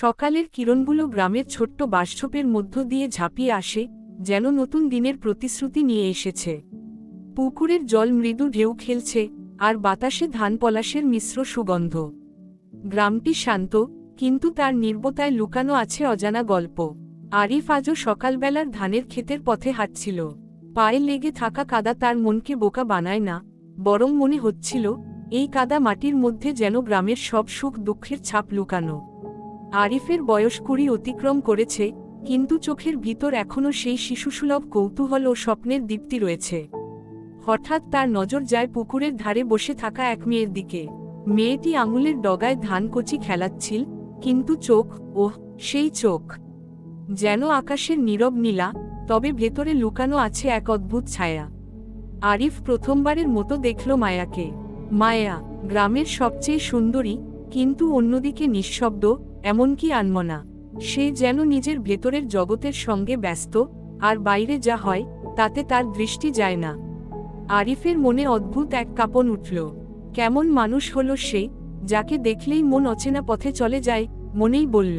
সকালের কিরণগুলো গ্রামের ছোট্ট বাসঝোপের মধ্য দিয়ে ঝাঁপিয়ে আসে, যেন নতুন দিনের প্রতিশ্রুতি নিয়ে এসেছে। পুকুরের জল মৃদু ঢেউ খেলছে, আর বাতাসে ধান পলাশের মিশ্র সুগন্ধ। গ্রামটি শান্ত, কিন্তু তার নির্বতায় লুকানো আছে অজানা গল্প। আরিফ আজও সকালবেলার ধানের ক্ষেতের পথে হাঁটছিল। পায়ে লেগে থাকা কাদা তার মনকে বোকা বানায় না, বরং মনে হচ্ছিল, এই কাদা মাটির মধ্যে যেন গ্রামের সব সুখ দুঃখের ছাপ লুকানো। আরিফের বয়স কুড়ি অতিক্রম করেছে, কিন্তু চোখের ভিতর এখনও সেই শিশুসুলভ কৌতূহল ও স্বপ্নের দীপ্তি রয়েছে। হঠাৎ তার নজর যায় পুকুরের ধারে বসে থাকা এক মেয়ের দিকে। মেয়েটি আঙুলের ডগায় ধানকচি খেলাচ্ছিল, কিন্তু চোখ, ওহ, সেই চোখ। যেন আকাশের নীরব নীলা, তবে ভেতরে লুকানো আছে এক অদ্ভুত ছায়া। আরিফ প্রথমবারের মতো দেখল মায়াকে। মায়া, গ্রামের সবচেয়ে সুন্দরী, কিন্তু অন্যদিকে নিঃশব্দ এমনকি আনমনা, সে যেন নিজের ভেতরের জগতের সঙ্গে ব্যস্ত, আর বাইরে যা হয়, তাতে তার দৃষ্টি যায় না। আরিফের মনে অদ্ভুত এক কাঁপন উঠল। কেমন মানুষ হল সে, যাকে দেখলেই মন অচেনা পথে চলে যায়, মনেই বলল।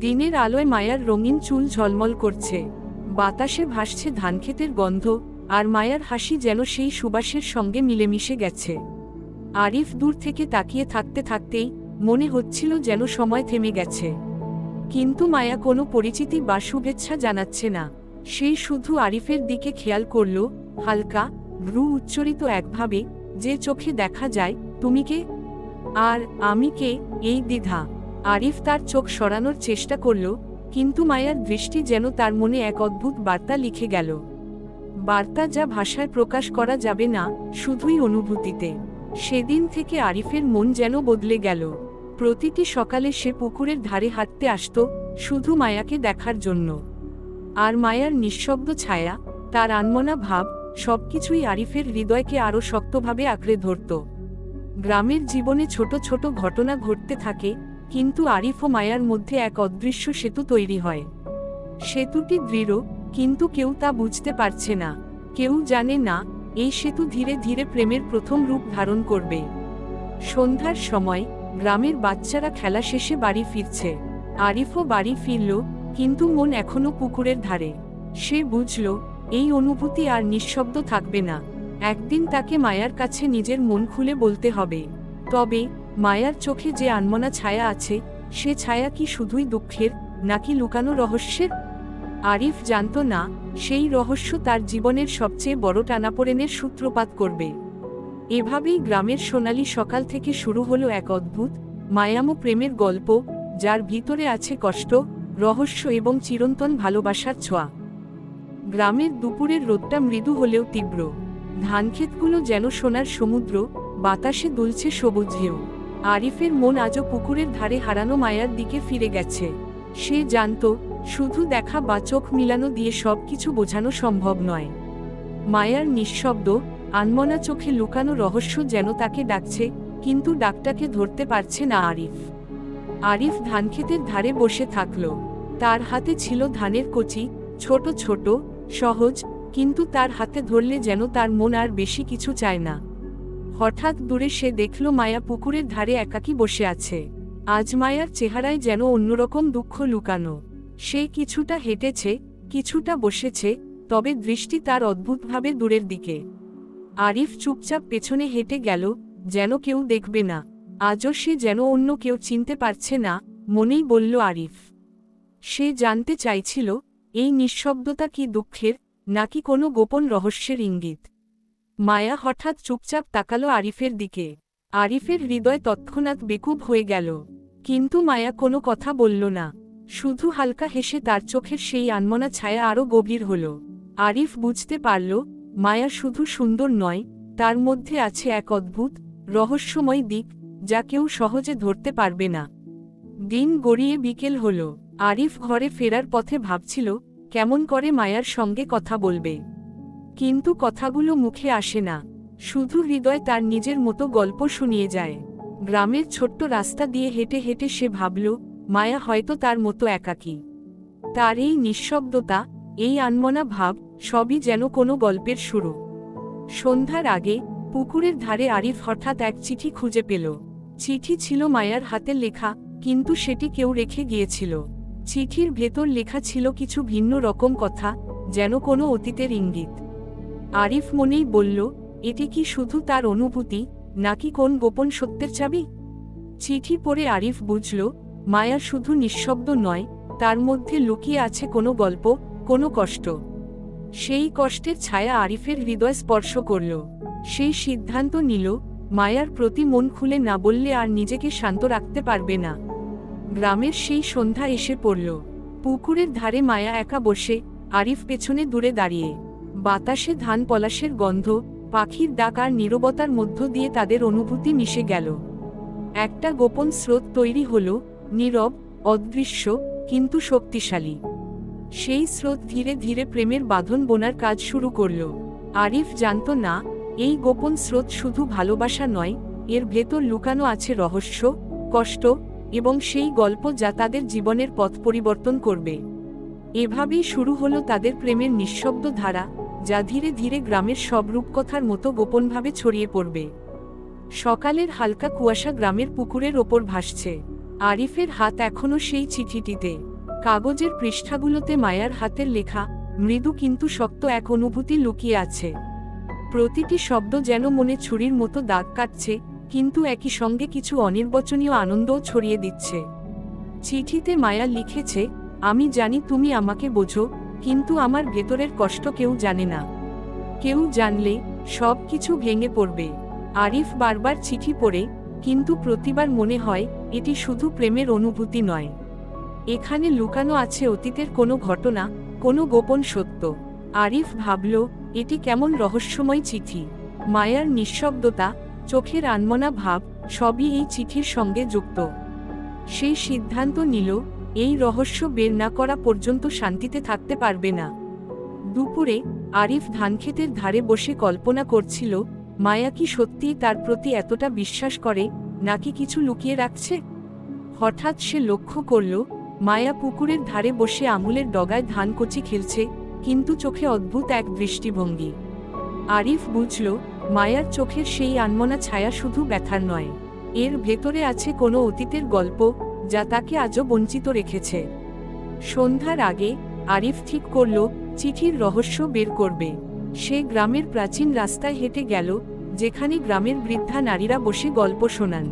দিনের আলোয় মায়ার রঙিন চুল ঝলমল করছে। বাতাসে ভাসছে ধানক্ষেতের গন্ধ, আর মায়ার হাসি যেন সেই সুবাসের সঙ্গে মিলেমিশে গেছে। আরিফ দূর থেকে তাকিয়ে থাকতে থাকতেই মনে হচ্ছিল যেন সময় থেমে গেছে। কিন্তু মায়া কোনো পরিচিতি বা শুভেচ্ছা জানাচ্ছে না। সেই শুধু আরিফের দিকে খেয়াল করল, হালকা, ভ্রু উচ্চরিত একভাবে, যে চোখে দেখা যায়, তুমি কে? আর আমি কে? এই দ্বিধা। আরিফ তার চোখ সরানোর চেষ্টা করল, কিন্তু মায়ার দৃষ্টি যেন তার মনে এক অদ্ভুত বার্তা লিখে গেল। বার্তা যা ভাষায় প্রকাশ করা যাবে না, শুধুই অনুভূতিতে। সেদিন থেকে আরিফের মন যেন বদলে গেল। প্রতিটি সকালে সে পুকুরের ধারে হাঁটতে আসত, শুধু মায়াকে দেখার জন্য। আর মায়ার নিঃশব্দ ছায়া, তার আনমনা ভাব, সবকিছুই আরিফের হৃদয়কে আরও শক্তভাবে আঁকড়ে ধরত। গ্রামের জীবনে ছোট ছোট ঘটনা ঘটতে থাকে, কিন্তু আরিফ ও মায়ার মধ্যে এক অদৃশ্য সেতু তৈরি হয়। সেতুটি দৃঢ়, কিন্তু কেউ তা বুঝতে পারছে না। কেউ জানে না, এই সেতু ধীরে ধীরে প্রেমের প্রথম রূপ ধারণ করবে। সন্ধ্যার সময় গ্রামের বাচ্চারা খেলা শেষে বাড়ি ফিরছে। আরিফও বাড়ি ফিরল, কিন্তু মন এখনও পুকুরের ধারে। সে বুঝল, এই অনুভূতি আর নিঃশব্দ থাকবে না। একদিন তাকে মায়ার কাছে নিজের মন খুলে বলতে হবে। তবে, মায়ার চোখে যে আনমনা ছায়া আছে, সে ছায়া কি শুধুই দুঃখের, নাকি লুকানো রহস্যের? আরিফ জানত না, সেই রহস্য তার জীবনের সবচেয়ে বড় টানাপোড়েনের সূত্রপাত করবে। এভাবেই গ্রামের সোনালী সকাল থেকে শুরু হলো এক অদ্ভুত, মায়ামো প্রেমের গল্প, যার ভিতরে আছে কষ্ট, রহস্য এবং চিরন্তন ভালোবাসার ছোঁয়া। গ্রামের দুপুরের রোদটা মৃদু হলেও তীব্র। ধানক্ষেতগুলো যেন সোনার সমুদ্র, বাতাসে দুলছে সবুজ আরিফের মন আজও পুকুরের ধারে হারানো মায়ার দিকে ফিরে গেছে। সে জানত, শুধু দেখা বা চোখ মিলানো দিয়ে সব কিছু বোঝানো সম্ভব নয়। মায়ার নিঃশব্দ আনমনা চোখে লুকানো রহস্য যেন তাকে ডাকছে, কিন্তু ডাকটাকে ধরতে পারছে না আরিফ। আরিফ ধানক্ষেতের ধারে বসে থাকল। তার হাতে ছিল ধানের কচি, ছোট ছোট, সহজ, কিন্তু তার হাতে ধরলে যেন তার মন আর বেশি কিছু চায় না। হঠাৎ দূরে সে দেখল মায়া পুকুরের ধারে একাকী বসে আছে। আজ মায়ার চেহারায় যেন অন্যরকম দুঃখ লুকানো। সে কিছুটা হেঁটেছে, কিছুটা বসেছে, তবে দৃষ্টি তার অদ্ভুতভাবে দূরের দিকে। আরিফ চুপচাপ পেছনে হেঁটে গেল, যেন কেউ দেখবে না। আজও সে যেন অন্য কেউ চিনতে পারছে না, মনেই বলল আরিফ। সে জানতে চাইছিল, এই নিঃশব্দতা কি দুঃখের, নাকি কোনো গোপন রহস্যের ইঙ্গিত? মায়া হঠাৎ চুপচাপ তাকালো আরিফের দিকে। আরিফের হৃদয় তৎক্ষণাৎ বেকুব হয়ে গেল। কিন্তু মায়া কোনো কথা বলল না। শুধু হালকা হেসে তার চোখের সেই আনমনা ছায়া আরও গভীর হল। আরিফ বুঝতে পারল মায়া শুধু সুন্দর নয়, তার মধ্যে আছে এক অদ্ভুত, রহস্যময় দিক, যা কেউ সহজে ধরতে পারবে না। দিন গড়িয়ে বিকেল হল, আরিফ ঘরে ফেরার পথে ভাবছিল, কেমন করে মায়ার সঙ্গে কথা বলবে। কিন্তু কথাগুলো মুখে আসে না, শুধু হৃদয় তার নিজের মতো গল্প শুনিয়ে যায়। গ্রামের ছোট্ট রাস্তা দিয়ে হেঁটে হেঁটে সে ভাবল, মায়া হয়তো তার মতো একাকী। তার এই নিঃশব্দতা এই আনমনা ভাব সবই যেন কোনো গল্পের শুরু। সন্ধ্যার আগে পুকুরের ধারে আরিফ হঠাৎ এক চিঠি খুঁজে পেল। চিঠি ছিল মায়ার হাতে লেখা, কিন্তু সেটি কেউ রেখে গিয়েছিল। চিঠির ভেতর লেখা ছিল কিছু ভিন্ন রকম কথা, যেন কোনো অতীতের ইঙ্গিত। আরিফ মনেই বলল, এটি কি শুধু তার অনুভূতি, নাকি কোন গোপন সত্যের চাবি? চিঠি পড়ে আরিফ বুঝল, মায়া শুধু নিঃশব্দ নয়, তার মধ্যে লুকিয়ে আছে কোনো গল্প কোনো কষ্ট। সেই কষ্টের ছায়া আরিফের হৃদয় স্পর্শ করল। সেই সিদ্ধান্ত নিল, মায়ার প্রতি মন খুলে না বললে আর নিজেকে শান্ত রাখতে পারবে না। গ্রামের সেই সন্ধ্যা এসে পড়ল। পুকুরের ধারে মায়া একা বসে, আরিফ পেছনে দূরে দাঁড়িয়ে। বাতাসে ধান পলাশের গন্ধ, পাখির ডাক আর নীরবতার মধ্য দিয়ে তাদের অনুভূতি মিশে গেল। একটা গোপন স্রোত তৈরি হল, নীরব, অদৃশ্য, কিন্তু শক্তিশালী। সেই স্রোত ধীরে ধীরে প্রেমের বাঁধন বোনার কাজ শুরু করল। আরিফ জানত, না, এই গোপন স্রোত শুধু ভালোবাসা নয়, এর ভেতর লুকানো আছে রহস্য, কষ্ট এবং সেই গল্প যা তাদের জীবনের পথ পরিবর্তন করবে। এভাবেই শুরু হলো তাদের প্রেমের নিঃশব্দ ধারা, যা ধীরে ধীরে গ্রামের সব রূপকথার মতো গোপনভাবে ছড়িয়ে পড়বে। সকালের হালকা কুয়াশা গ্রামের পুকুরের ওপর ভাসছে। আরিফের হাত এখনও সেই চিঠিটিতে। কাগজের পৃষ্ঠাগুলোতে মায়ার হাতের লেখা, মৃদু কিন্তু শক্ত এক অনুভূতি লুকিয়ে আছে। প্রতিটি শব্দ যেন মনে ছুরির মতো দাগ কাটছে, কিন্তু একই সঙ্গে কিছু অনির্বচনীয় আনন্দও ছড়িয়ে দিচ্ছে। চিঠিতে মায়া লিখেছে, আমি জানি তুমি আমাকে বোঝো, কিন্তু আমার ভেতরের কষ্ট কেউ জানে না। কেউ জানলে সব কিছু ভেঙে পড়বে। আরিফ বারবার চিঠি পড়ে, কিন্তু প্রতিবার মনে হয়, এটি শুধু প্রেমের অনুভূতি নয়। এখানে লুকানো আছে অতীতের কোনো ঘটনা, কোনো গোপন সত্য। আরিফ ভাবল, এটি কেমন রহস্যময় চিঠি? মায়ার নিঃশব্দতা, চোখের আনমনা ভাব, সবই এই চিঠির সঙ্গে যুক্ত। সেই সিদ্ধান্ত নিল, এই রহস্য বের না করা পর্যন্ত শান্তিতে থাকতে পারবে না। দুপুরে, আরিফ ধানক্ষেতের ধারে বসে কল্পনা করছিল, মায়া কি সত্যিই তার প্রতি এতটা বিশ্বাস করে, নাকি কিছু লুকিয়ে রাখছে? হঠাৎ সে লক্ষ্য করল মায়া পুকুরের ধারে বসে আঙুলের ডগায় ধান কচি খেলছে, কিন্তু চোখে অদ্ভুত এক দৃষ্টিভঙ্গি। আরিফ বুঝল, মায়ার চোখের সেই আনমনা ছায়া শুধু ব্যথার নয়, এর ভেতরে আছে কোনো অতীতের গল্প, যা তাকে আজও বঞ্চিত রেখেছে। সন্ধ্যার আগে, আরিফ ঠিক করল, চিঠির রহস্য বের করবে। সে গ্রামের প্রাচীন রাস্তায় হেঁটে গেল, যেখানে গ্রামের বৃদ্ধা নারীরা বসে গল্প শোনান।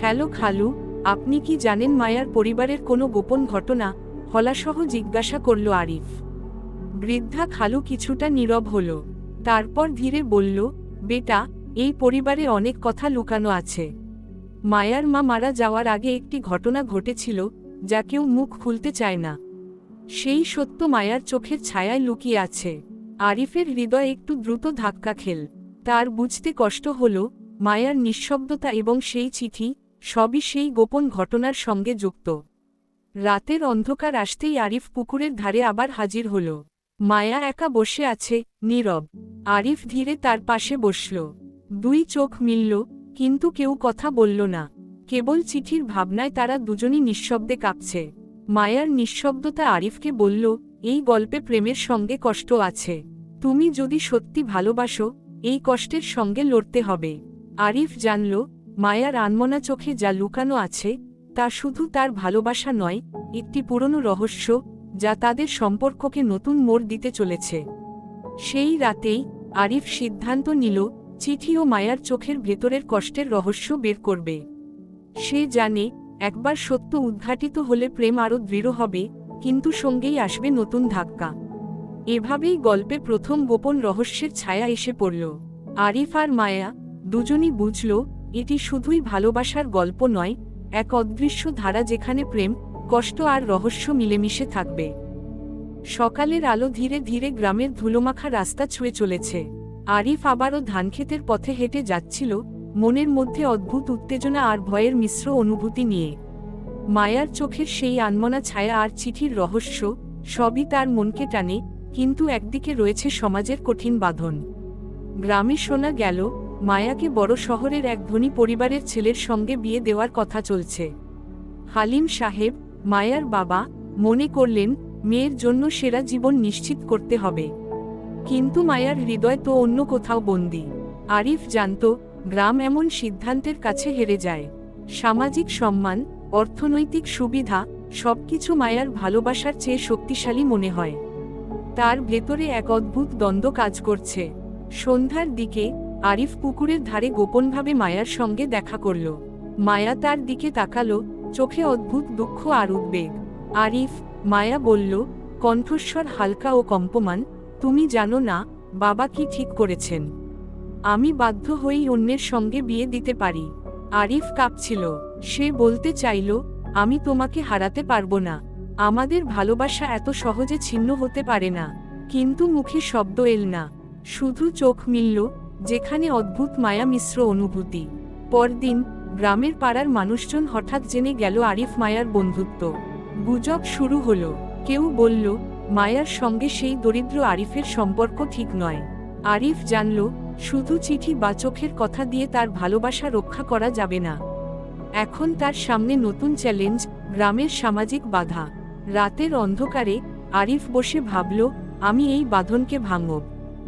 হ্যালো খালু আপনি কি জানেন মায়ার পরিবারের কোনো গোপন ঘটনা? হলাসহ জিজ্ঞাসা করল আরিফ। বৃদ্ধা খালু কিছুটা নীরব হল। তারপর ধীরে বলল, বেটা, এই পরিবারে অনেক কথা লুকানো আছে। মায়ার মা মারা যাওয়ার আগে একটি ঘটনা ঘটেছিল, যা কেউ মুখ খুলতে চায় না। সেই সত্য মায়ার চোখের ছায়ায় লুকিয়ে আছে। আরিফের হৃদয় একটু দ্রুত ধাক্কা খেল। তার বুঝতে কষ্ট হল, মায়ার নিঃশব্দতা এবং সেই চিঠি সবই সেই গোপন ঘটনার সঙ্গে যুক্ত। রাতের অন্ধকার আসতেই আরিফ পুকুরের ধারে আবার হাজির হল। মায়া একা বসে আছে, নীরব। আরিফ ধীরে তার পাশে বসল। দুই চোখ মিলল, কিন্তু কেউ কথা বলল না। কেবল চিঠির ভাবনায় তারা দুজনই নিঃশব্দে কাঁপছে। মায়ার নিঃশব্দতা আরিফকে বলল, এই গল্পে প্রেমের সঙ্গে কষ্ট আছে। তুমি যদি সত্যি ভালোবাসো, এই কষ্টের সঙ্গে লড়তে হবে। আরিফ জানল মায়ার আনমনা চোখে যা লুকানো আছে, তা শুধু তার ভালোবাসা নয়, একটি পুরনো রহস্য, যা তাদের সম্পর্ককে নতুন মোড় দিতে চলেছে। সেই রাতেই আরিফ সিদ্ধান্ত নিল চিঠি ও মায়ার চোখের ভেতরের কষ্টের রহস্য বের করবে। সে জানে, একবার সত্য উদ্ঘাটিত হলে প্রেম আরও দৃঢ় হবে, কিন্তু সঙ্গেই আসবে নতুন ধাক্কা। এভাবেই গল্পে প্রথম গোপন রহস্যের ছায়া এসে পড়ল। আরিফ আর মায়া, দুজনই বুঝল এটি শুধুই ভালোবাসার গল্প নয়, এক অদৃশ্য ধারা যেখানে প্রেম, কষ্ট আর রহস্য মিলেমিশে থাকবে। সকালের আলো ধীরে ধীরে গ্রামের ধুলোমাখা রাস্তা ছুঁয়ে চলেছে। আরিফ আবারও ধানক্ষেতের পথে হেঁটে যাচ্ছিল, মনের মধ্যে অদ্ভুত উত্তেজনা আর ভয়ের মিশ্র অনুভূতি নিয়ে। মায়ার চোখের সেই আনমনা ছায়া আর চিঠির রহস্য, সবই তার মনকে টানে, কিন্তু একদিকে রয়েছে সমাজের কঠিন বাঁধন। গ্রামে শোনা গেল মায়াকে বড় শহরের এক ধনী পরিবারের ছেলের সঙ্গে বিয়ে দেওয়ার কথা চলছে। হালিম সাহেব, মায়ার বাবা, মনে করলেন, মেয়ের জন্য সেরা জীবন নিশ্চিত করতে হবে। কিন্তু মায়ার হৃদয় তো অন্য কোথাও বন্দি। আরিফ জানত, গ্রাম এমন সিদ্ধান্তের কাছে হেরে যায়। সামাজিক সম্মান, অর্থনৈতিক সুবিধা, সবকিছু মায়ার ভালোবাসার চেয়ে শক্তিশালী মনে হয়। তার ভেতরে এক অদ্ভুত দ্বন্দ্ব কাজ করছে। সন্ধ্যার দিকে আরিফ পুকুরের ধারে গোপনভাবে মায়ার সঙ্গে দেখা করল। মায়া তার দিকে তাকালো, চোখে অদ্ভুত দুঃখ আর উদ্বেগ। আরিফ, মায়া বলল, কণ্ঠস্বর হালকা ও কম্পমান, তুমি জানো না, বাবা কি ঠিক করেছেন। আমি বাধ্য হয়েই অন্যের সঙ্গে বিয়ে দিতে পারি। আরিফ কাঁপছিল। সে বলতে চাইল, আমি তোমাকে হারাতে পারব না। আমাদের ভালোবাসা এত সহজে ছিন্ন হতে পারে না। কিন্তু মুখে শব্দ এল না। শুধু চোখ মিলল যেখানে অদ্ভুত মায়া মিশ্র অনুভূতি। পরদিন, গ্রামের পাড়ার মানুষজন হঠাৎ জেনে গেল আরিফ মায়ার বন্ধুত্ব। গুজব শুরু হলো। কেউ বলল, মায়ার সঙ্গে সেই দরিদ্র আরিফের সম্পর্ক ঠিক নয়। আরিফ জানল, শুধু চিঠি বা চোখের কথা দিয়ে তার ভালোবাসা রক্ষা করা যাবে না। এখন তার সামনে নতুন চ্যালেঞ্জ, গ্রামের সামাজিক বাধা। রাতের অন্ধকারে, আরিফ বসে ভাবল, আমি এই বাঁধনকে ভাঙব।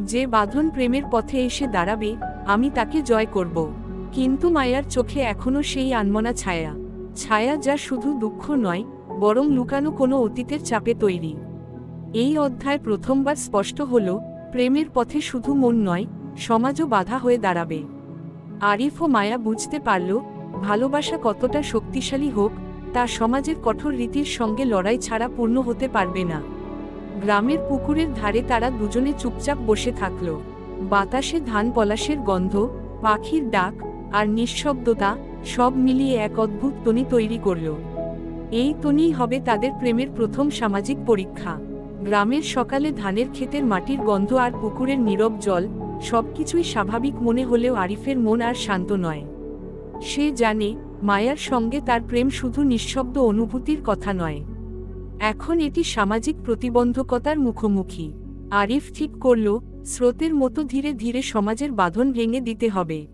যে বাঁধন প্রেমের পথে এসে দাঁড়াবে, আমি তাকে জয় করব। কিন্তু মায়ার চোখে এখনও সেই আনমনা ছায়া। ছায়া যা শুধু দুঃখ নয়, বরং লুকানো কোনো অতীতের চাপে তৈরি। এই অধ্যায় প্রথমবার স্পষ্ট হল, প্রেমের পথে শুধু মন নয়, সমাজও বাধা হয়ে দাঁড়াবে। আরিফ ও মায়া বুঝতে পারল, ভালোবাসা কতটা শক্তিশালী হোক, তা সমাজের কঠোর রীতির সঙ্গে লড়াই ছাড়া পূর্ণ হতে পারবে না। গ্রামের পুকুরের ধারে তারা দুজনে চুপচাপ বসে থাকল। বাতাসে ধান পলাশের গন্ধ, পাখির ডাক আর নিঃশব্দতা সব মিলিয়ে এক অদ্ভুত তনি তৈরি করল। এই তনিই হবে তাদের প্রেমের প্রথম সামাজিক পরীক্ষা। গ্রামের সকালে ধানের ক্ষেতের মাটির গন্ধ আর পুকুরের নীরব জল সবকিছুই স্বাভাবিক মনে হলেও আরিফের মন আর শান্ত নয়। সে জানে, মায়ার সঙ্গে তার প্রেম শুধু নিঃশব্দ অনুভূতির কথা নয়। এখন এটি সামাজিক প্রতিবন্ধকতার মুখোমুখি। আরিফ ঠিক করল, স্রোতের মতো ধীরে ধীরে সমাজের বাঁধন ভেঙে দিতে হবে।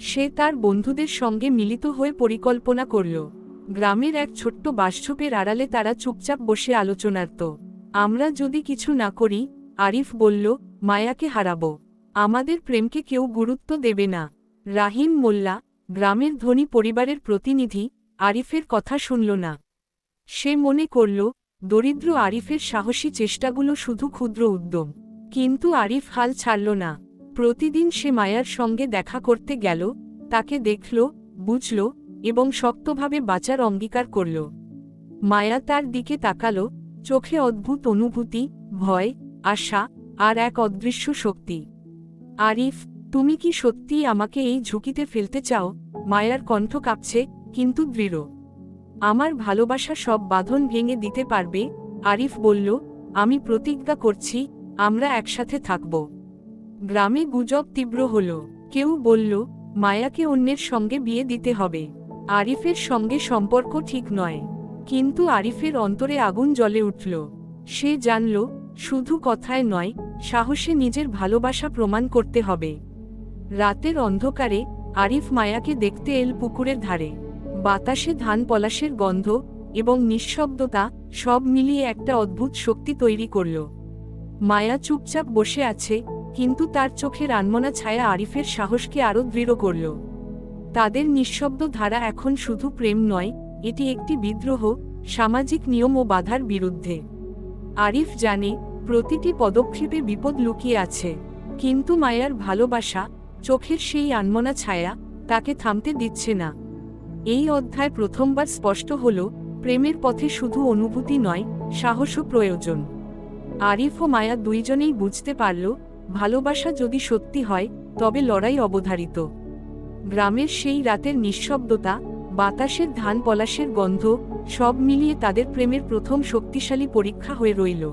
সে তার বন্ধুদের সঙ্গে মিলিত হয়ে পরিকল্পনা করল। গ্রামের এক ছোট্ট বাসঝোপের আড়ালে তারা চুপচাপ বসে আলোচনার্ত। আমরা যদি কিছু না করি, আরিফ বলল, মায়াকে হারাবো। আমাদের প্রেমকে কেউ গুরুত্ব দেবে না। রাহিম মোল্লা, গ্রামের ধনী পরিবারের প্রতিনিধি, আরিফের কথা শুনল না। সে মনে করল, দরিদ্র আরিফের সাহসী চেষ্টাগুলো শুধু ক্ষুদ্র উদ্যম। কিন্তু আরিফ হাল ছাড়ল না। প্রতিদিন সে মায়ার সঙ্গে দেখা করতে গেল, তাকে দেখল, বুঝল এবং শক্তভাবে বাঁচার অঙ্গীকার করল। মায়া তার দিকে তাকাল, চোখে অদ্ভুত অনুভূতি, ভয়, আশা আর এক অদৃশ্য শক্তি। আরিফ, তুমি কি সত্যিই আমাকে এই ঝুঁকিতে ফেলতে চাও? মায়ার কণ্ঠ কাঁপছে, কিন্তু দৃঢ়। আমার ভালোবাসা সব বাঁধন ভেঙে দিতে পারবে? আরিফ বলল, আমি প্রতিজ্ঞা করছি, আমরা একসাথে থাকব। গ্রামে গুজব তীব্র হল। কেউ বলল, মায়াকে অন্যের সঙ্গে বিয়ে দিতে হবে। আরিফের সঙ্গে সম্পর্ক ঠিক নয়। কিন্তু আরিফের অন্তরে আগুন জ্বলে উঠল। সে জানল, শুধু কথায় নয়, সাহসে নিজের ভালোবাসা প্রমাণ করতে হবে। রাতের অন্ধকারে আরিফ মায়াকে দেখতে এল পুকুরের ধারে। বাতাসে ধান পলাশের গন্ধ এবং নিঃশব্দতা সব মিলিয়ে একটা অদ্ভুত শক্তি তৈরি করল। মায়া চুপচাপ বসে আছে, কিন্তু তার চোখের আনমনা ছায়া আরিফের সাহসকে আরও দৃঢ় করল। তাদের নিঃশব্দ ধারা এখন শুধু প্রেম নয়, এটি একটি বিদ্রোহ, সামাজিক নিয়ম ও বাধার বিরুদ্ধে। আরিফ জানে, প্রতিটি পদক্ষেপে বিপদ লুকিয়ে আছে, কিন্তু মায়ার ভালোবাসা, চোখের সেই আনমনা ছায়া, তাকে থামতে দিচ্ছে না। এই অধ্যায় প্রথমবার স্পষ্ট হল, প্রেমের পথে শুধু অনুভূতি নয় সাহসও প্রয়োজন। আরিফ ও মায়া দুইজনেই বুঝতে পারল, ভালোবাসা যদি সত্যি হয়, তবে লড়াই অবধারিত। গ্রামের সেই রাতের নিঃশব্দতা, বাতাসের ধান পলাশের গন্ধ, সব মিলিয়ে তাদের প্রেমের প্রথম শক্তিশালী পরীক্ষা হয়ে রইল।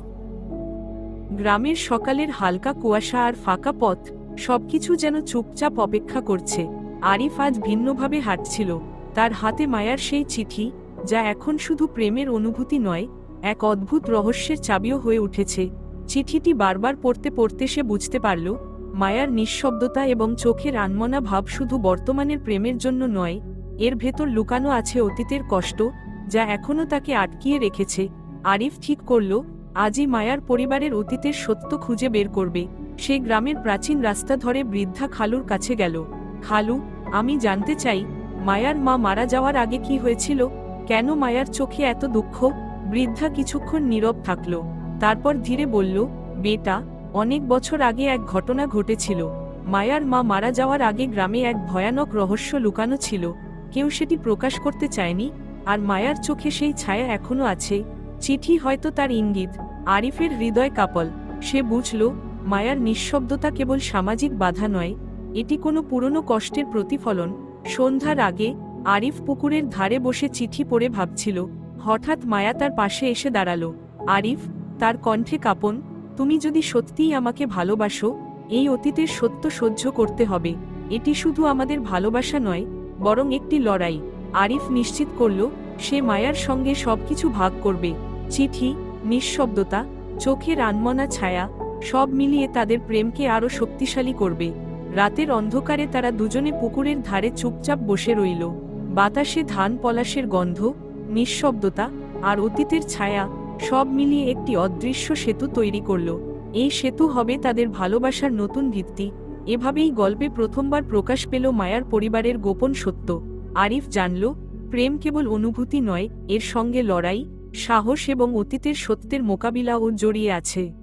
গ্রামের সকালের হালকা কুয়াশা আর ফাঁকা পথ, সবকিছু যেন চুপচাপ অপেক্ষা করছে। আরিফ আজ ভিন্নভাবে হাঁটছিল। তার হাতে মায়ার সেই চিঠি, যা এখন শুধু প্রেমের অনুভূতি নয়, এক অদ্ভুত রহস্যের চাবিও হয়ে উঠেছে। চিঠিটি বারবার পড়তে পড়তে সে বুঝতে পারল, মায়ার নিঃশব্দতা এবং চোখের আনমনা ভাব শুধু বর্তমানের প্রেমের জন্য নয়, এর ভেতর লুকানো আছে অতীতের কষ্ট, যা এখনও তাকে আটকিয়ে রেখেছে। আরিফ ঠিক করল, আজই মায়ার পরিবারের অতীতের সত্য খুঁজে বের করবে। সে গ্রামের প্রাচীন রাস্তা ধরে বৃদ্ধা খালুর কাছে গেল। খালু, আমি জানতে চাই মায়ার মা মারা যাওয়ার আগে কি হয়েছিল? কেন মায়ার চোখে এত দুঃখ? বৃদ্ধা কিছুক্ষণ নীরব থাকল। তারপর ধীরে বলল, বেটা, অনেক বছর আগে এক ঘটনা ঘটেছিল। মায়ার মা মারা যাওয়ার আগে গ্রামে এক ভয়ানক রহস্য লুকানো ছিল। কেউ সেটি প্রকাশ করতে চায়নি, আর মায়ার চোখে সেই ছায়া এখনও আছে। চিঠি হয়তো তার ইঙ্গিত। আরিফের হৃদয় কাপল। সে বুঝল, মায়ার নিঃশব্দতা কেবল সামাজিক বাধা নয়। এটি কোনো পুরনো কষ্টের প্রতিফলন। সন্ধ্যার আগে আরিফ পুকুরের ধারে বসে চিঠি পড়ে ভাবছিল, হঠাৎ মায়া তার পাশে এসে দাঁড়াল। আরিফ, তার কণ্ঠে কাঁপন, তুমি যদি সত্যিই আমাকে ভালোবাসো, এই অতীতের সত্য সহ্য করতে হবে। এটি শুধু আমাদের ভালোবাসা নয়, বরং একটি লড়াই। আরিফ নিশ্চিত করল, সে মায়ার সঙ্গে সবকিছু ভাগ করবে। চিঠি, নিঃশব্দতা, চোখের আনমনা ছায়া, সব মিলিয়ে তাদের প্রেমকে আরও শক্তিশালী করবে। রাতের অন্ধকারে তারা দুজনে পুকুরের ধারে চুপচাপ বসে রইল। বাতাসে ধান পলাশের গন্ধ, নিঃশব্দতা আর অতীতের ছায়া সব মিলিয়ে একটি অদৃশ্য সেতু তৈরি করল। এই সেতু হবে তাদের ভালোবাসার নতুন ভিত্তি। এভাবেই গল্পে প্রথমবার প্রকাশ পেল মায়ার পরিবারের গোপন সত্য। আরিফ জানল, প্রেম কেবল অনুভূতি নয়, এর সঙ্গে লড়াই, সাহস এবং অতীতের সত্যের মোকাবিলাও জড়িয়ে আছে।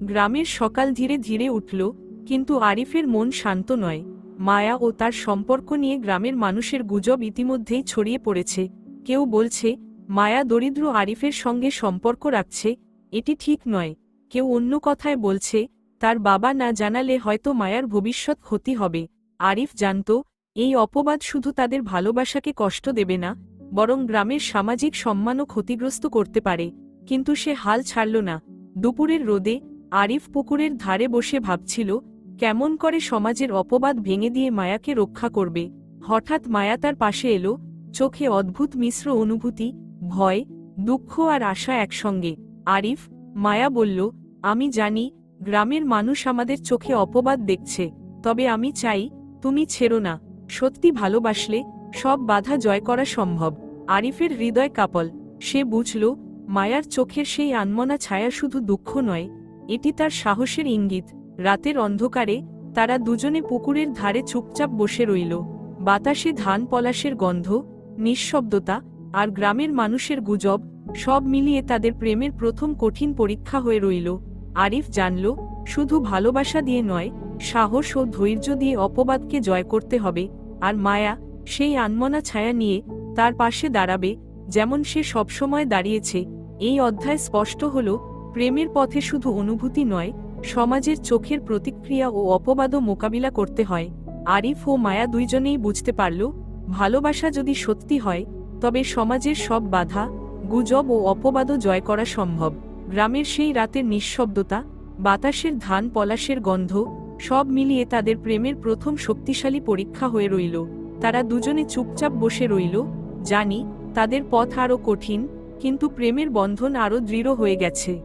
গ্রামের সকাল ধীরে ধীরে উঠল কিন্তু আরিফের মন শান্ত নয়। মায়া ও তার সম্পর্ক নিয়ে গ্রামের মানুষের গুজব ইতিমধ্যেই ছড়িয়ে পড়েছে। কেউ বলছে, মায়া দরিদ্র আরিফের সঙ্গে সম্পর্ক রাখছে। এটি ঠিক নয়। কেউ অন্য কথায় বলছে, তার বাবা না জানালে হয়তো মায়ার ভবিষ্যৎ ক্ষতি হবে। আরিফ জানত, এই অপবাদ শুধু তাদের ভালোবাসাকে কষ্ট দেবে না, বরং গ্রামের সামাজিক সম্মানও ক্ষতিগ্রস্ত করতে পারে। কিন্তু সে হাল ছাড়ল না। দুপুরের রোদে আরিফ পুকুরের ধারে বসে ভাবছিল কেমন করে সমাজের অপবাদ ভেঙে দিয়ে মায়াকে রক্ষা করবে? হঠাৎ মায়া তার পাশে এলো, চোখে অদ্ভুত মিশ্র অনুভূতি, ভয়, দুঃখ আর আশা একসঙ্গে। আরিফ, মায়া বলল, আমি জানি, গ্রামের মানুষ আমাদের চোখে অপবাদ দেখছে, তবে আমি চাই, তুমি ছেড়ো না। সত্যি ভালোবাসলে সব বাধা জয় করা সম্ভব। আরিফের হৃদয় কাপল। সে বুঝল, মায়ার চোখের সেই আনমনা ছায়া শুধু দুঃখ নয়, এটি তার সাহসের ইঙ্গিত। রাতের অন্ধকারে তারা দুজনে পুকুরের ধারে চুপচাপ বসে রইল। বাতাসে ধান পলাশের গন্ধ, নিঃশব্দতা আর গ্রামের মানুষের গুজব সব মিলিয়ে তাদের প্রেমের প্রথম কঠিন পরীক্ষা হয়ে রইল। আরিফ জানল, শুধু ভালোবাসা দিয়ে নয়, সাহস ও ধৈর্য দিয়ে অপবাদকে জয় করতে হবে আর মায়া সেই আনমনা ছায়া নিয়ে তার পাশে দাঁড়াবে যেমন সে সবসময় দাঁড়িয়েছে। এই অধ্যায় স্পষ্ট হল, প্রেমের পথে শুধু অনুভূতি নয় সমাজের চোখের প্রতিক্রিয়া ও অপবাদও মোকাবিলা করতে হয়। আরিফ ও মায়া দুইজনেই বুঝতে পারল, ভালোবাসা যদি সত্যি হয়, তবে সমাজের সব বাধা, গুজব ও অপবাদও জয় করা সম্ভব। গ্রামের সেই রাতের নিঃশব্দতা, বাতাসের ধান পলাশের গন্ধ, সব মিলিয়ে তাদের প্রেমের প্রথম শক্তিশালী পরীক্ষা হয়ে রইল। তারা দুজনে চুপচাপ বসে রইল, জানি, তাদের পথ আরও কঠিন, কিন্তু প্রেমের বন্ধন আরও দৃঢ় হয়ে গেছে।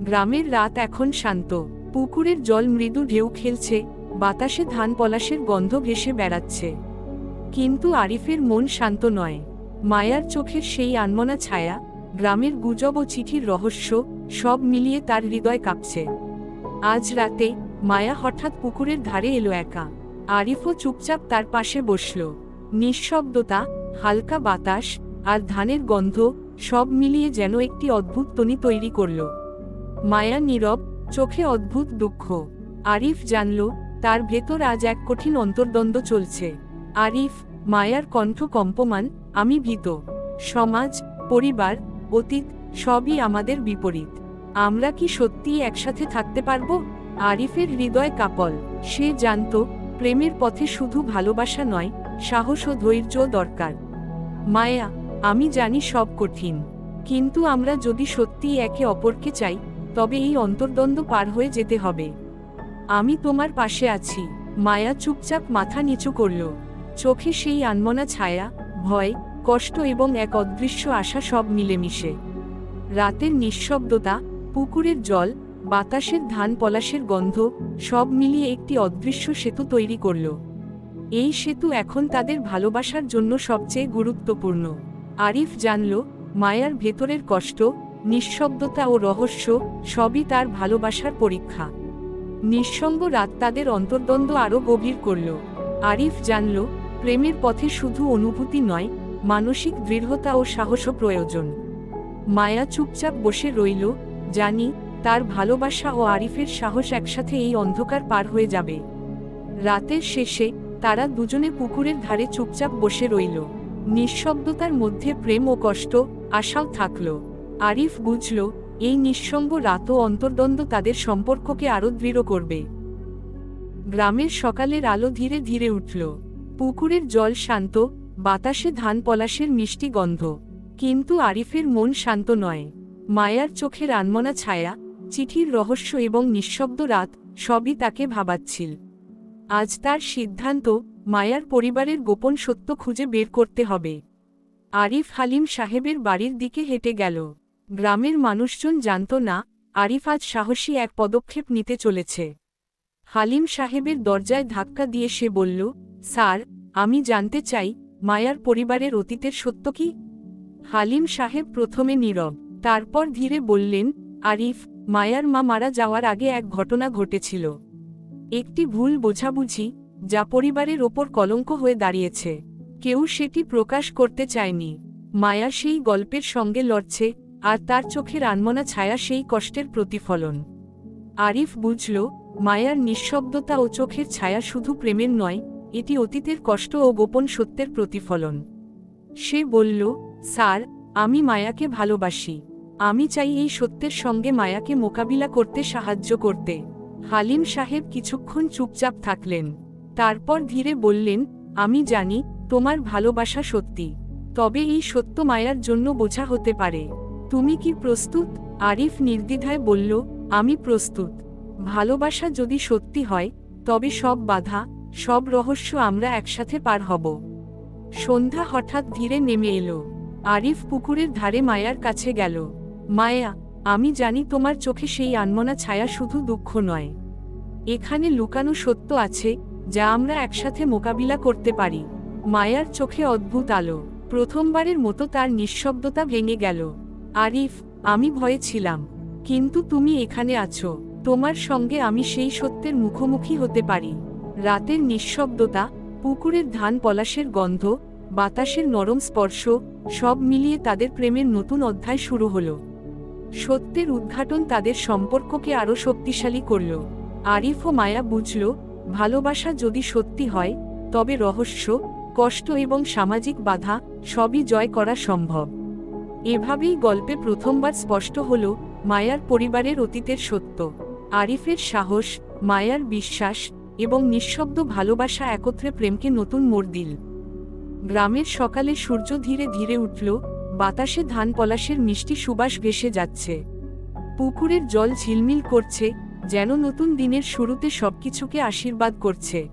গ্রামের রাত এখন শান্ত। পুকুরের জল মৃদু ঢেউ খেলছে, বাতাসে ধান পলাশের গন্ধ ভেসে বেড়াচ্ছে। কিন্তু আরিফের মন শান্ত নয়। মায়ার চোখের সেই আনমনা ছায়া, গ্রামের গুজব ও চিঠির রহস্য, সব মিলিয়ে তার হৃদয় কাঁপছে। আজ রাতে মায়া হঠাৎ পুকুরের ধারে এলো একা। আরিফও চুপচাপ তার পাশে বসল। নিঃশব্দতা, হালকা বাতাস আর ধানের গন্ধ সব মিলিয়ে যেন একটি অদ্ভুত তনি তৈরি করল। মায়া নীরব, চোখে অদ্ভুত দুঃখ। আরিফ জানল, তার ভেতর আজ এক কঠিন অন্তর্দ্বন্দ্ব চলছে। আরিফ, মায়ার কণ্ঠ কম্পমান, আমি ভীত। সমাজ, পরিবার, অতীত, সবই আমাদের বিপরীত। আমরা কি সত্যিই একসাথে থাকতে পারব? আরিফের হৃদয় কাপল। সে জানত, প্রেমের পথে শুধু ভালোবাসা নয়, সাহস ও ধৈর্য দরকার। মায়া, আমি জানি সব কঠিন। কিন্তু আমরা যদি সত্যিই একে অপরকে চাই তবে এই অন্তর্দ্বন্দ্ব পার হয়ে যেতে হবে। আমি তোমার পাশে আছি। মায়া চুপচাপ মাথা নিচু করল। চোখে সেই আনমনা ছায়া, ভয়, কষ্ট এবং এক অদৃশ্য আশা সব মিলেমিশে। রাতের নিঃশব্দতা, পুকুরের জল, বাতাসের ধান পলাশের গন্ধ, সব মিলিয়ে একটি অদৃশ্য সেতু তৈরি করল। এই সেতু এখন তাদের ভালোবাসার জন্য সবচেয়ে গুরুত্বপূর্ণ। আরিফ জানল, মায়ার ভেতরের কষ্ট নিঃশব্দতা ও রহস্য সবই তার ভালোবাসার পরীক্ষা। নিঃসঙ্গ রাত তাদের অন্তর্দ্বন্দ্ব আরও গভীর করল। আরিফ জানল, প্রেমের পথে শুধু অনুভূতি নয়, মানসিক দৃঢ়তা ও সাহসও প্রয়োজন। মায়া চুপচাপ বসে রইল, জানি তার ভালোবাসা ও আরিফের সাহস একসাথে এই অন্ধকার পার হয়ে যাবে। রাতের শেষে তারা দুজনে পুকুরের ধারে চুপচাপ বসে রইল। নিঃশব্দতার মধ্যে প্রেম ও কষ্ট, আশাও থাকল। আরিফ বুঝল, এই নিঃসঙ্গ রাত ও অন্তর্দ্বন্দ্ব তাদের সম্পর্ককে আরও দৃঢ় করবে। গ্রামের সকালের আলো ধীরে ধীরে উঠল। পুকুরের জল শান্ত, বাতাসে ধান পলাশের মিষ্টি গন্ধ। কিন্তু আরিফের মন শান্ত নয়। মায়ার চোখের আনমনা ছায়া, চিঠির রহস্য এবং নিঃশব্দ রাত, সবই তাকে ভাবাচ্ছিল। আজ তার সিদ্ধান্ত, মায়ার পরিবারের গোপন সত্য খুঁজে বের করতে হবে। আরিফ হালিম সাহেবের বাড়ির দিকে হেঁটে গেল। গ্রামের মানুষজন জানত না, আরিফ আজ সাহসী এক পদক্ষেপ নিতে চলেছে। হালিম সাহেবের দরজায় ধাক্কা দিয়ে সে বলল, স্যার, আমি জানতে চাই, মায়ার পরিবারের অতীতের সত্য কি? হালিম সাহেব প্রথমে নীরব, তারপর ধীরে বললেন, আরিফ, মায়ার মা মারা যাওয়ার আগে এক ঘটনা ঘটেছিল। একটি ভুল বোঝাবুঝি, যা পরিবারের ওপর কলঙ্ক হয়ে দাঁড়িয়েছে। কেউ সেটি প্রকাশ করতে চায়নি। মায়া সেই গল্পের সঙ্গে লড়ছে আর তার চোখের আনমনা ছায়া সেই কষ্টের প্রতিফলন। আরিফ বুঝল, মায়ার নিঃশব্দতা ও চোখের ছায়া শুধু প্রেমের নয়, এটি অতীতের কষ্ট ও গোপন সত্যের প্রতিফলন। সে বলল, স্যার, আমি মায়াকে ভালোবাসি। আমি চাই এই সত্যের সঙ্গে মায়াকে মোকাবিলা করতে সাহায্য করতে। হালিম সাহেব কিছুক্ষণ চুপচাপ থাকলেন। তারপর ধীরে বললেন, আমি জানি, তোমার ভালোবাসা সত্যি। তবে এই সত্য মায়ার জন্য বোঝা হতে পারে। তুমি কি প্রস্তুত? আরিফ নির্দ্বিধায় বলল, আমি প্রস্তুত। ভালোবাসা যদি সত্যি হয়, তবে সব বাধা, সব রহস্য আমরা একসাথে পার হব। সন্ধ্যা হঠাৎ ধীরে নেমে এলো। আরিফ পুকুরের ধারে মায়ার কাছে গেল। মায়া, আমি জানি তোমার চোখে সেই আনমনা ছায়া শুধু দুঃখ নয়। এখানে লুকানো সত্য আছে, যা আমরা একসাথে মোকাবিলা করতে পারি। মায়ার চোখে অদ্ভুত আলো। প্রথমবারের মতো তার নিঃশব্দতা ভেঙে গেল। আরিফ, আমি ভয়ে ছিলাম। কিন্তু তুমি এখানে আছো। তোমার সঙ্গে আমি সেই সত্যের মুখোমুখি হতে পারি। রাতের নিঃশব্দতা, পুকুরের ধান পলাশের গন্ধ, বাতাসের নরম স্পর্শ, সব মিলিয়ে তাদের প্রেমের নতুন অধ্যায় শুরু হলো। সত্যের উদ্ঘাটন তাদের সম্পর্ককে আরও শক্তিশালী করল। আরিফ ও মায়া বুঝল, ভালোবাসা যদি সত্যি হয়, তবে রহস্য, কষ্ট এবং সামাজিক বাধা সবই জয় করা সম্ভব। এভাবেই গল্পে প্রথমবার স্পষ্ট হল মায়ার পরিবারের অতীতের সত্য। আরিফের সাহস, মায়ার বিশ্বাস এবং নিঃশব্দ ভালোবাসা একত্রে প্রেমকে নতুন মোড় দিল। গ্রামের সকালে সূর্য ধীরে ধীরে উঠল, বাতাসে ধান পলাশের মিষ্টি সুবাস ভেসে যাচ্ছে। পুকুরের জল ঝিলমিল করছে, যেন নতুন দিনের শুরুতে সবকিছুকে আশীর্বাদ করছে।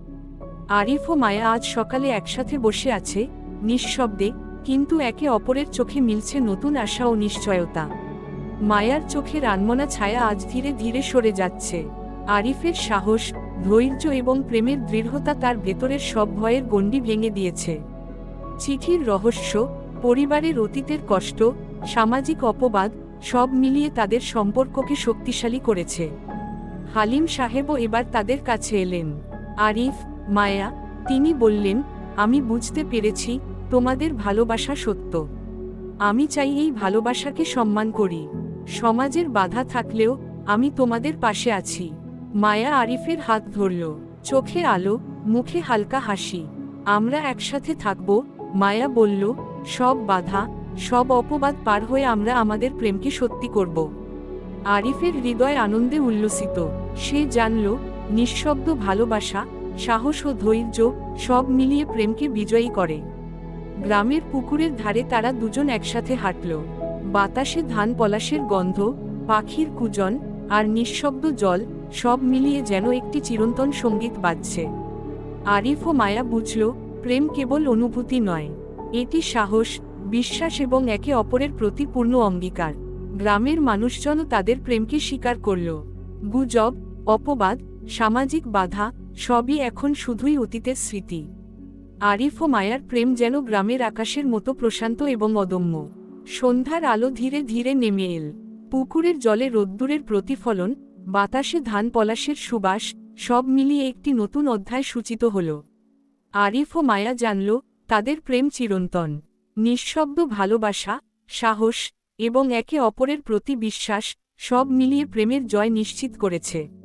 আরিফ ও মায়া আজ সকালে একসাথে বসে আছে, নিঃশব্দে কিন্তু একে অপরের চোখে মিলছে নতুন আশা ও নিশ্চয়তা। মায়ার চোখের আনমনা ছায়া আজ ধীরে ধীরে সরে যাচ্ছে। আরিফের সাহস, ধৈর্য এবং প্রেমের দৃঢ়তা তার ভেতরের সব ভয়ের গণ্ডি ভেঙে দিয়েছে। চিঠির রহস্য, পরিবারের অতীতের কষ্ট, সামাজিক অপবাদ, সব মিলিয়ে তাদের সম্পর্ককে শক্তিশালী করেছে। হালিম সাহেবও এবার তাদের কাছে এলেন। আরিফ, মায়া, তিনি বললেন, আমি বুঝতে পেরেছি তোমাদের ভালোবাসা সত্য। আমি চাই এই ভালোবাসাকে সম্মান করি। সমাজের বাধা থাকলেও আমি তোমাদের পাশে আছি। মায়া আরিফের হাত ধরল। চোখে আলো, মুখে হালকা হাসি। আমরা একসাথে থাকব, মায়া বলল, সব বাধা, সব অপবাদ পার হয়ে আমরা আমাদের প্রেমকে সত্যি করব। আরিফের হৃদয় আনন্দে উল্লসিত। সে জানল, নিঃশব্দ ভালোবাসা, সাহস ও ধৈর্য সব মিলিয়ে প্রেমকে বিজয়ী করে। গ্রামের পুকুরের ধারে তারা দুজন একসাথে হাঁটল। বাতাসে ধান পলাশের গন্ধ, পাখির কুজন আর নিঃশব্দ জল সব মিলিয়ে যেন একটি চিরন্তন সংগীত বাজছে। আরিফ ও মায়া বুঝল, প্রেম কেবল অনুভূতি নয়। এটি সাহস, বিশ্বাস এবং একে অপরের প্রতি পূর্ণ অঙ্গীকার। গ্রামের মানুষজন তাদের প্রেমকে স্বীকার করল। গুজব, অপবাদ, সামাজিক বাধা সবই এখন শুধুই অতীতের স্মৃতি। আরিফ ও মায়ার প্রেম যেন গ্রামের আকাশের মতো প্রশান্ত এবং অদম্য। সন্ধ্যার আলো ধীরে ধীরে নেমে এল। পুকুরের জলে রোদ্দুরের প্রতিফলন, বাতাসে ধান পলাশের সুবাস, সব মিলিয়ে একটি নতুন অধ্যায় সূচিত হল। আরিফ ও মায়া জানল, তাদের প্রেম চিরন্তন। নিঃশব্দ ভালোবাসা, সাহস এবং একে অপরের প্রতি বিশ্বাস, সব মিলিয়ে প্রেমের জয় নিশ্চিত করেছে।